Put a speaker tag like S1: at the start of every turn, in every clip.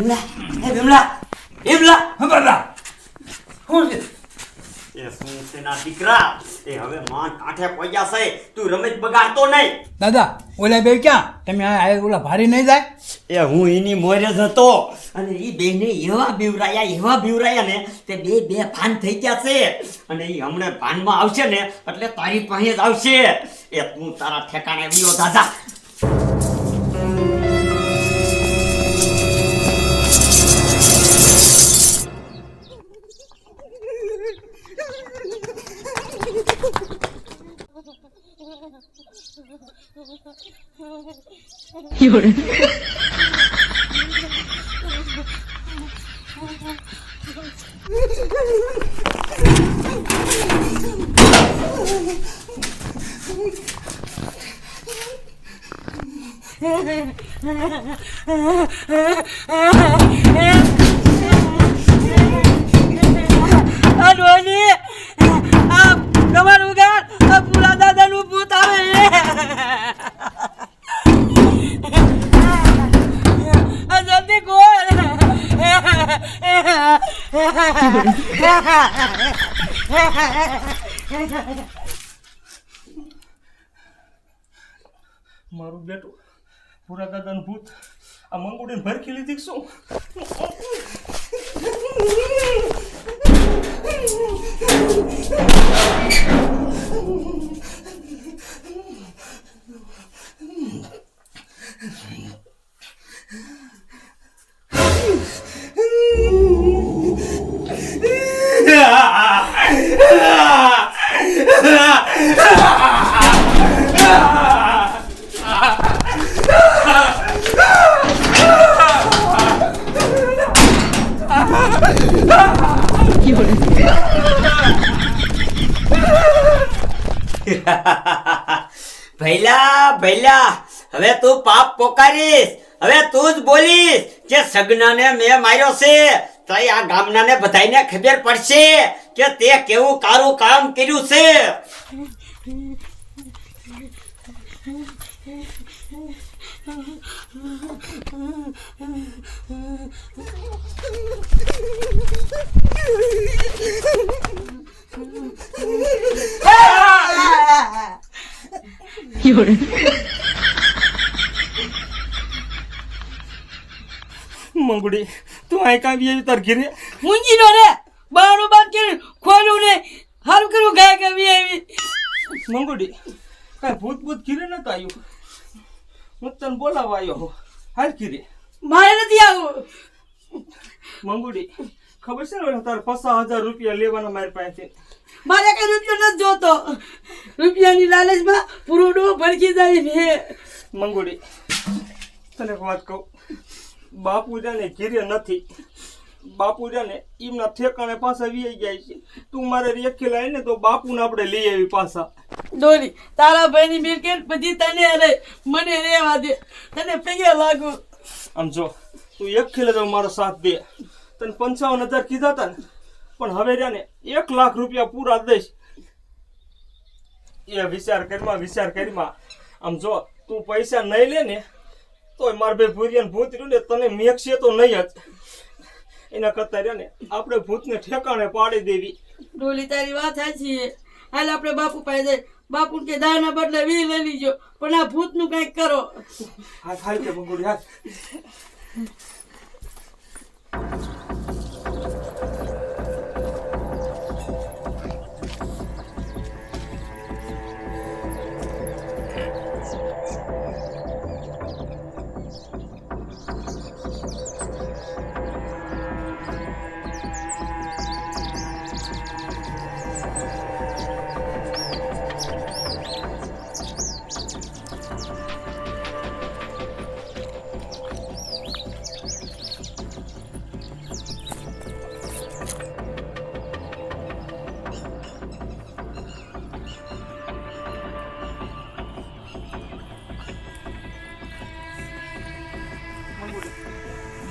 S1: ભીમલા હે ભીમલા ભીમલા
S2: કરતા?
S1: શું છે?
S3: એ શું તેના દીકરા? એ હવે માન કાંઠે પહોંચ્યા છે. તું રમેશ બગાડતો નહીં.
S2: દાદા ઓલા બે ક્યાં? તમે આ આ ઓલા ભારી નહીં જાય?
S3: એ હું એની મોરે જ હતો. અને એ બેને એવા બીવરાયા એવા બીવરાયા ને તે બે બે ભાન થઈ ગયા છે. અને એ હમણાં ભાનમાં આવશે ને એટલે તારી પાસે જ આવશે. એ તું તારા ઠેકાણે વિયો દાદા.
S1: આ
S4: મારું બેટું પૂરા દાદાનું ભૂત આ મંગુડીને ભરખી લીધી શું?
S3: ભૈલા ભૈલા, હવે તું પાપ પોકારીશ, હવે તું જ બોલીશ કે સગનાને મેં માર્યો છે. તો આ ગામનાને બધાયને ખબર પડશે કે તે કેવું કારું કામ કર્યું છે.
S4: મંગુડી તું અહીં કાંઈ બી આવી તાર ઘીરે?
S1: મૂંગીનો રે. બારણું બંધ કર્યું ખોલ્યું ને. સારું કર્યું ગાય કવી આવી.
S4: મંગુડી કાંઈ ભૂત ભૂત ઘીરે નતો આવ્યું હું તને બોલાવવા આવ્યો હું હાલ ઘીરે.
S1: મારે નથી આવું.
S4: મંગુડી ખબર છે ને તારે પચાસ હજાર રૂપિયા લેવાના મારી પાસેથી
S1: મારે કઈ રૂપિયો નથી જોતો. રૂપિયાની લાલચમાં પૂરોડો ભડકી જાય છે.
S4: મંગુડી તને એક વાત કહું. બાપુ જાને ઘીરે નથી. બાપુ જાને એમના ઠેકાણે પાછા વી જાય છે. તું મારે રેખી લાવી ને તો બાપુને આપણે લઈ આવી પાછા.
S1: દોરી તારા ભાઈની મિલકત બધી તને અરે મને રેવા દે. તને પગે લાગુ.
S4: આમ જો તું એક ખીલે તો મારો સાથ દે. તને પંચાવન હજાર કીધા હતા ને. પણ હવે જાને એક લાખ રૂપિયા પૂરા દઈશ. એ વિચાર કરીમાં વિચાર કરીમાં આમ જો તું પૈસા નહીં લે ને તોય મારે ભાઈ ભૂરિયાને ભૂત રહ્યું ને તને મેકશે તો નહીં જ. એના કરતા રહ્યા ને આપણે ભૂતને ઠેકાણે પાડી દેવી.
S1: ડોલી તારી વાત સાચી છે. હાલ આપણે બાપુ પાસે જાય બાપુ કે દાના બદલે વી લઈ લીજો. પણ આ ભૂતનું કંઈક કરો.
S4: હા હાલ કે બંગુડી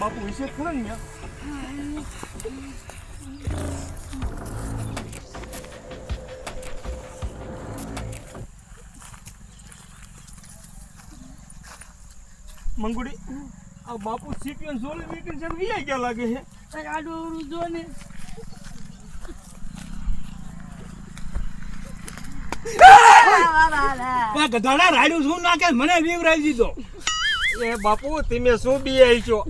S4: ને મંગુડી આ બાપુ સીપીએન સોળી વીકીને છે ને વિયાઈ ગયા લાગે છે
S1: કઈ આડું અવરું જો ને
S2: ગધાડા રાડ્યું શું નાખે મને બીવરાઈ દીધો.
S4: એ બાપુ તમે શું બી આવી છો?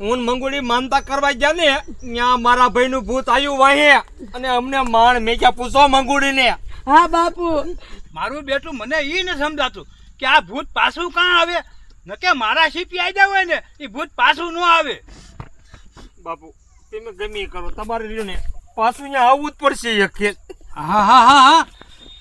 S4: હું મંગુડી માનતા કરવા ગયા ને ત્યાં મારા ભાઈનું ભૂત આવ્યું વાહે અને અમને માણ મેં ક્યાં પૂછો મંગુડીને.
S1: હા બાપુ.
S2: મારું બેટું મને એ ન સમજાતું કે આ ભૂત પાછું કાં આવે? ન કે મારા સીપી આવી હોય ને એ ભૂત પાછું ન આવે.
S4: બાપુ તમે ગમે એ કરો તમારે રહ્યું ને પાછું અહીંયા આવવું જ પડશે એક ખેલ
S2: હા હા હા હા.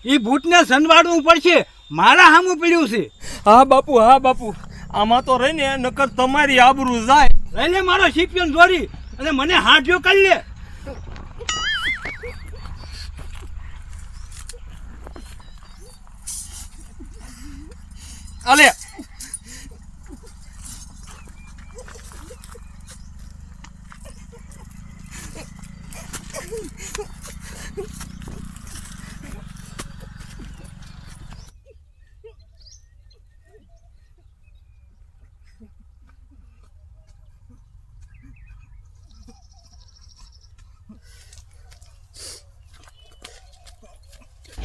S2: એ ભૂતને સંવાડવું પડશે. મારા સામું પીડ્યું છે.
S4: હા બાપુ હા બાપુ. આમાં તો રહીને નકર તમારી આબરૂ જાય.
S2: રહીને મારો શિપિયન દોરી અને મને હાંઠ્યો કરી લે.
S4: અલે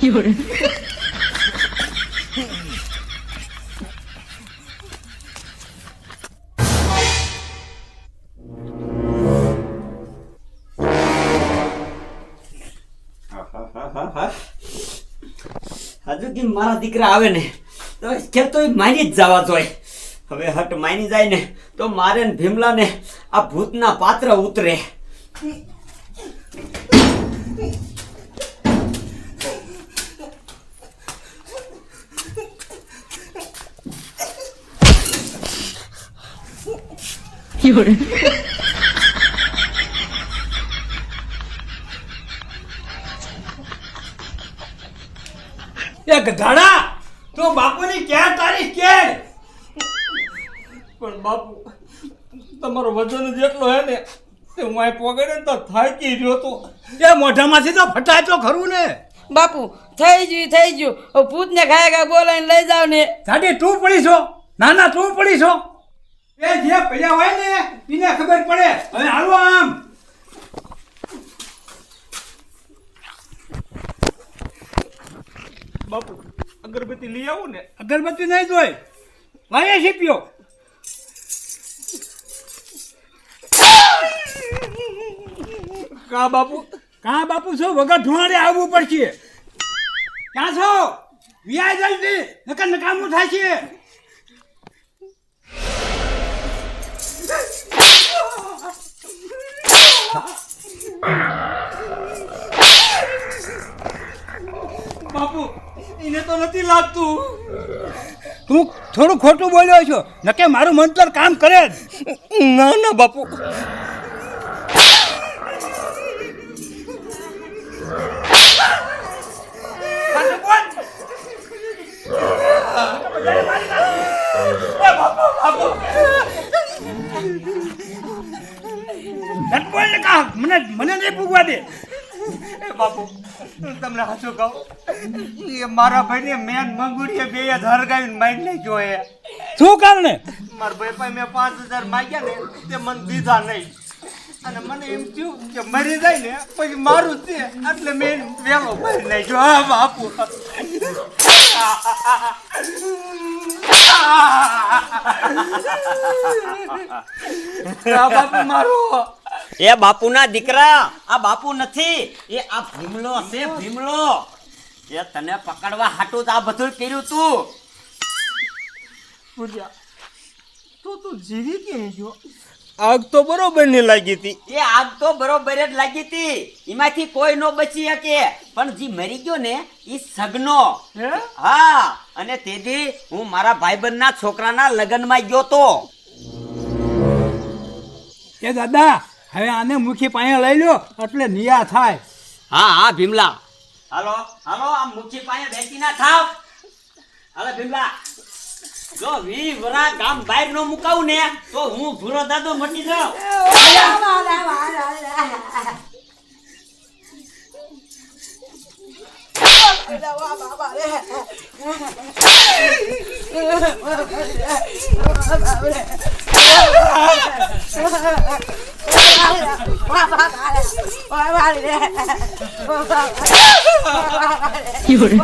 S3: હજુ મારા દીકરા આવે ને, તો કે તો માની જ જવા જોઈએ હવે હટ માની જાય ને, તો મારે ને ભીમલા ને આ ભૂતના પાત્ર ઉતરે.
S2: એ ગધાડા તો બાપુની ક્યાં તારીખ કે
S4: પણ બાપુ તમારો વજન જેટલો હે ને તે હું અહીં પોગડે તો થાકી રહ્યો તો.
S2: એ મોઢામાંથી તો ફટાચો ખરું ને.
S1: બાપુ થઈ ગયું થઈ ગયું. ભૂતને ખાયા ખાયા બોલાવીને લઈ જાવ ને.
S2: સાડી તું પડી છો? ના ના તું પડી છો? એ જે પડ્યા હોય ને એને ખબર પડે. હવે હાલો આમ.
S4: બાપુ અગરબત્તી લઈ આવું ને.
S2: અગરબત્તી નહીં જોઈ. વાયે શીપ્યો.
S4: કા બાપુ?
S2: કા બાપુ છો? વગર ધુવાડે આવવું પડશે. ક્યાં છો? વ્યાજ જલ્દી નકર નકામું થાય છે
S4: બાપુ એને તો નથી લાગતું
S2: તું થોડું ખોટું બોલ્યો છો. નકે મારું મંતર કામ કરે જ.
S4: ના ના બાપુ.
S2: મને મને નહીં પૂગવા દે.
S4: બાપુ હું તમને હાચું કહું એ મારા ભાઈને મેન મંગુડીએ બે હજાર ગાવીને મારી નાખ્યો એ
S2: શું કારણે?
S4: મારા ભાઈ પાસે મેં પાંચ હજાર માગ્યા ને તે મને દીધા નહીં. અને મને એમ થયું કે મરી જાય ને પછી મારું છે એટલે મેં વહેલો મારી નાખ્યો. હા બાપુ. આ બાપુ મારો.
S3: એ બાપુના દીકરા આ બાપુ નથી એ આ ભીમલો છે ભીમલો. એ તને પકડવા હાટું તો આ બધું કર્યું તું.
S4: પૂજા તો તું જીવી કેમ ગયો? આગ તો બરોબરની લાગી હતી.
S3: એ આગ તો બરોબર જ લાગી હતી. એમાંથી કોઈ નો બચી શકે. પણ જે મરી ગયો ને એ સગનો.
S4: હા?
S3: અને તેથી હું મારા ભાઈબંધના છોકરાના લગ્નમાં ગયો તો.
S2: એ દાદા હવે આને મુખી પાસે લઈ લો એટલે નિયા થાય.
S3: હા હા ભીમલા. હાલો હાલો આ મુખી પાસે બેસી ના થાવ. હાલો, ભીમલા. જો વી વરા ગામ બહાર નો મુકાવું ને, તો હું ભૂરો દાદો મટી જાઉં.
S5: 有人。